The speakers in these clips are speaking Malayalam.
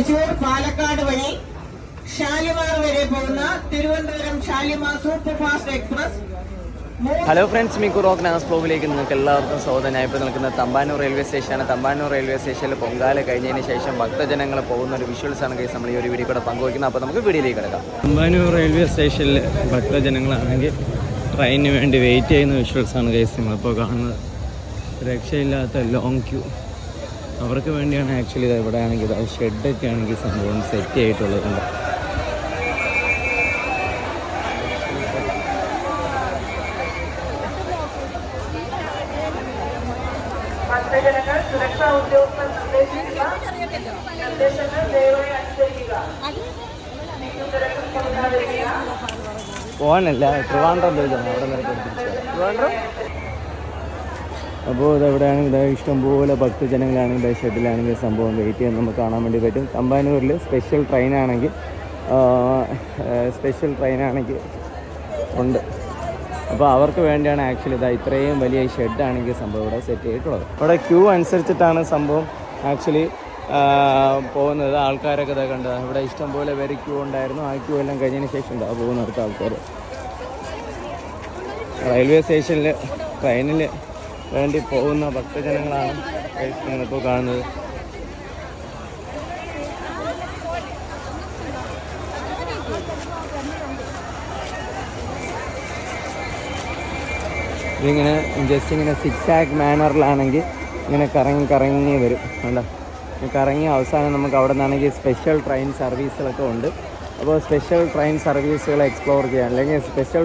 തൃശൂർ പാലക്കാട് വഴി ഷാലിമാർ വരെ പോകുന്ന Thiruvananthapuram Shalimar super fast express hello friends Miku rock നാസ് ബ്ലോഗിലേക്ക് നിങ്ങൾക്ക് എല്ലാവർക്കും സ്വാഗതം. ഞാൻ ഇപ്പോൾ നിൽക്കുന്ന തമ്പാനൂർ റെയിൽവേ സ്റ്റേഷനാണ് തമ്പാനൂർ റെയിൽവേ സ്റ്റേഷനിൽ പൊങ്കാല കഴിഞ്ഞതിന് ശേഷം ഭക്തജനങ്ങൾ പോകുന്ന ഒരു വിഷ്വൽസ് ആണ് കേസ് നമ്മൾ ഈ ഒരു വീഡിയോ കൂടെ പങ്കുവയ്ക്കുന്നത്. അപ്പോൾ നമുക്ക് വീഡിയോയിലേക്ക് കിടക്കാം. തമ്പാനൂർ റെയിൽവേ സ്റ്റേഷനിൽ ഭക്തജനങ്ങളാണെങ്കിൽ ട്രെയിനിന് വേണ്ടി വെയിറ്റ് ചെയ്യുന്ന വിഷ്വൽസ് ആണ് കേസ് നമ്മളിപ്പോൾ കാണുന്നത്. രക്ഷയില്ലാത്ത ലോങ് ക്യൂ അവർക്ക് വേണ്ടിയാണ് ആക്ച്വലി ഇത് ഇവിടെ ആണെങ്കിൽ ഇത് ഷെഡൊക്കെ ആണെങ്കിൽ സംഭവം സെറ്റ്. ഭക്തജനങ്ങൾ സുരക്ഷാ ഉദ്യോഗസ്ഥർ നിർദ്ദേശിക്കുന്ന നിർദ്ദേശങ്ങൾ ദയവായി അനുസരിക്കുക. തിരുവനന്തപുരം കൊടുക്കാതിരിക്കുക പോകാനല്ല ട്രിവാൻഡ്രം പോയി അവിടെ നിരക്ക് ട്രിവാൻഡ്രം അപ്പോൾ ഇതെവിടെയാണെങ്കിൽ ഇതാ ഇഷ്ടംപോലെ ഭക്തജനങ്ങളാണെങ്കിൽ ഇതാ ഷട്ടിലാണെങ്കിൽ സംഭവം വെയിറ്റ് ചെയ്യാൻ നമുക്ക് കാണാൻ വേണ്ടി പറ്റും. തമ്പാനൂരിൽ സ്പെഷ്യൽ ട്രെയിനാണെങ്കിൽ സ്പെഷ്യൽ ട്രെയിനാണെങ്കിൽ ഉണ്ട്. അപ്പോൾ അവർക്ക് വേണ്ടിയാണ് ആക്ച്വലി ഇതാ ഇത്രയും വലിയ ഷെഡാണെങ്കിൽ സംഭവം ഇവിടെ സെറ്റ് ചെയ്തിട്ടുള്ളത്. അവിടെ ക്യൂ അനുസരിച്ചിട്ടാണ് സംഭവം ആക്ച്വലി പോകുന്നത്. ആൾക്കാരൊക്കെ ഇതാ കണ്ടത്. ഇവിടെ ഇഷ്ടംപോലെ പേര് ക്യൂ ഉണ്ടായിരുന്നു. ആ ക്യൂ എല്ലാം കഴിഞ്ഞതിന് ശേഷം ഇതാ പോകുന്നിടത്ത് ആൾക്കാർ റെയിൽവേ സ്റ്റേഷനിൽ ട്രെയിനിൽ വേണ്ടി പോകുന്ന ഭക്തജനങ്ങളാണ് ഇപ്പോൾ കാണുന്നത്. ഇതിങ്ങനെ ജസ്റ്റ് ഇങ്ങനെ സിക്സ് ആക്ക് മാനറിലാണെങ്കിൽ ഇങ്ങനെ കറങ്ങി കറങ്ങി വരും. വേണ്ട കറങ്ങി അവസാനം നമുക്ക് അവിടെ നിന്നാണെങ്കിൽ സ്പെഷ്യൽ ട്രെയിൻ സർവീസുകളൊക്കെ ഉണ്ട്. അപ്പോൾ സ്പെഷ്യൽ ട്രെയിൻ സർവീസുകൾ എക്സ്പ്ലോർ ചെയ്യാൻ അല്ലെങ്കിൽ സ്പെഷ്യൽ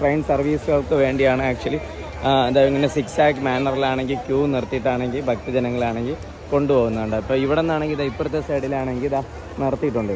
ട്രെയിൻ സർവീസുകൾക്ക് വേണ്ടിയാണ് ആക്ച്വലി എന്താ ഇങ്ങനെ സിക്സ് ആക്ക് മാനറിലാണെങ്കിൽ ക്യൂ നിർത്തിയിട്ടാണെങ്കിൽ ഭക്തജനങ്ങളാണെങ്കിൽ കൊണ്ടുപോകുന്നുണ്ട്. അപ്പോൾ ഇവിടെ നിന്നാണെങ്കിൽ ഇതാ ഇപ്പുറത്തെ സൈഡിലാണെങ്കിൽ ഇതാ നിർത്തിയിട്ടുണ്ട്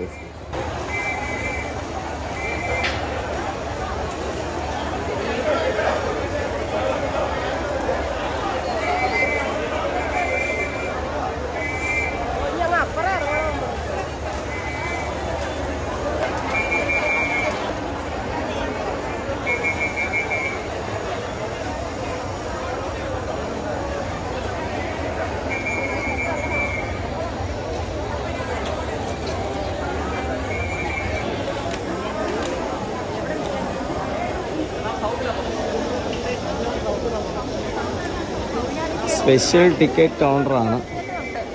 സ്പെഷ്യൽ ടിക്കറ്റ് കൗണ്ടറാണ്.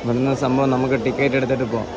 ഇവിടുന്ന് സംഭവം നമുക്ക് ടിക്കറ്റ് എടുത്തിട്ട് പോകാം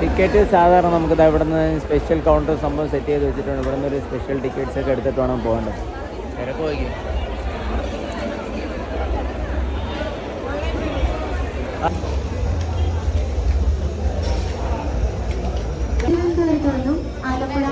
ടിക്കറ്റ് സാധാരണ നമുക്ക് ഇവിടെ നിന്ന് സ്പെഷ്യൽ കൗണ്ടർ സംഭവം സെറ്റ് ചെയ്ത് വെച്ചിട്ടുണ്ട്. ഇവിടെ നിന്ന് ഒരു സ്പെഷ്യൽ ടിക്കറ്റ്സ് ഒക്കെ എടുത്തിട്ട് വേണം പോകേണ്ടത്. തിരക്ക് തിരുവനന്തപുരത്ത് നിന്നും ആലപ്പുഴ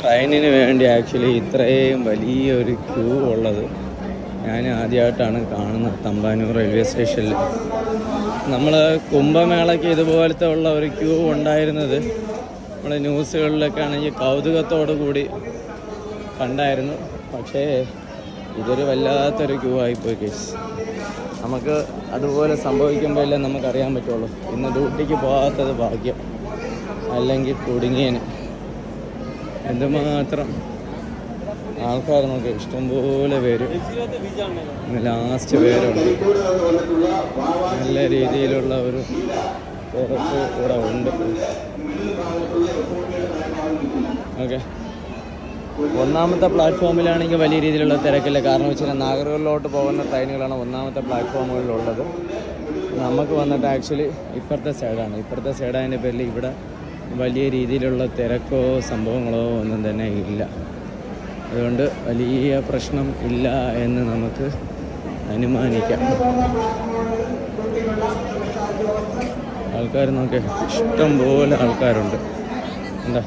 ട്രെയിനിന് വേണ്ടി ആക്ച്വലി ഇത്രയും വലിയൊരു ക്യൂ ഉള്ളത് ഞാൻ ആദ്യമായിട്ടാണ് കാണുന്നത് തമ്പാനൂർ റെയിൽവേ സ്റ്റേഷനിൽ. നമ്മൾ കുംഭമേളയ്ക്ക് ഇതുപോലത്തെ ഉള്ള ഒരു ക്യൂ ഉണ്ടായിരുന്നത് നമ്മൾ ന്യൂസുകളിലൊക്കെ ആണെങ്കിൽ കൗതുകത്തോടു കൂടി കണ്ടായിരുന്നു. പക്ഷേ ഇതൊരു വല്ലാത്തൊരു ക്യൂ ആയിപ്പോയി കേസ് നമുക്ക് അതുപോലെ സംഭവിക്കുമ്പോഴല്ലേ നമുക്കറിയാൻ പറ്റുള്ളൂ. ഇന്ന് ഡ്യൂട്ടിക്ക് പോകാത്തത് ഭാഗ്യം. അല്ലെങ്കിൽ കുടുങ്ങിയന്. എന്തുമാത്രം ആൾക്കാർ നമുക്ക് ഇഷ്ടംപോലെ പേര്. ലാസ്റ്റ് പേരുണ്ട്. നല്ല രീതിയിലുള്ള ഒരു ഉറപ്പ് ഇവിടെ ഉണ്ട്. ഓക്കെ. ഒന്നാമത്തെ പ്ലാറ്റ്ഫോമിലാണെങ്കിൽ വലിയ രീതിയിലുള്ള തിരക്കില്ല. കാരണം വെച്ചാൽ നാഗർകോവിലോട്ട് പോകുന്ന ട്രെയിനുകളാണ് ഒന്നാമത്തെ പ്ലാറ്റ്ഫോമുകളിലുള്ളത്. നമുക്ക് വന്നിട്ട് ആക്ച്വലി ഇപ്പുറത്തെ സൈഡാണ് ഇപ്പുറത്തെ സൈഡായതിന്റെ പേരിൽ ഇവിടെ വലിയ രീതിയിലുള്ള തിരക്കോ സംഭവങ്ങളോ ഒന്നും തന്നെ ഇല്ല. അതുകൊണ്ട് വലിയ പ്രശ്നം ഇല്ല എന്ന് നമുക്ക് അനുമാനിക്കാം. ആൾക്കാർ നോക്കേ ഇഷ്ടം പോലെ ആൾക്കാരുണ്ട്. എന്താ?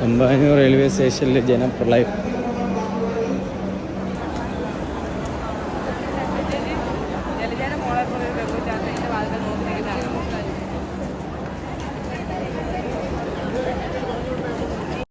തമ്പാനൂർ റെയിൽവേ സ്റ്റേഷനിൽ ജനപ്രളയം.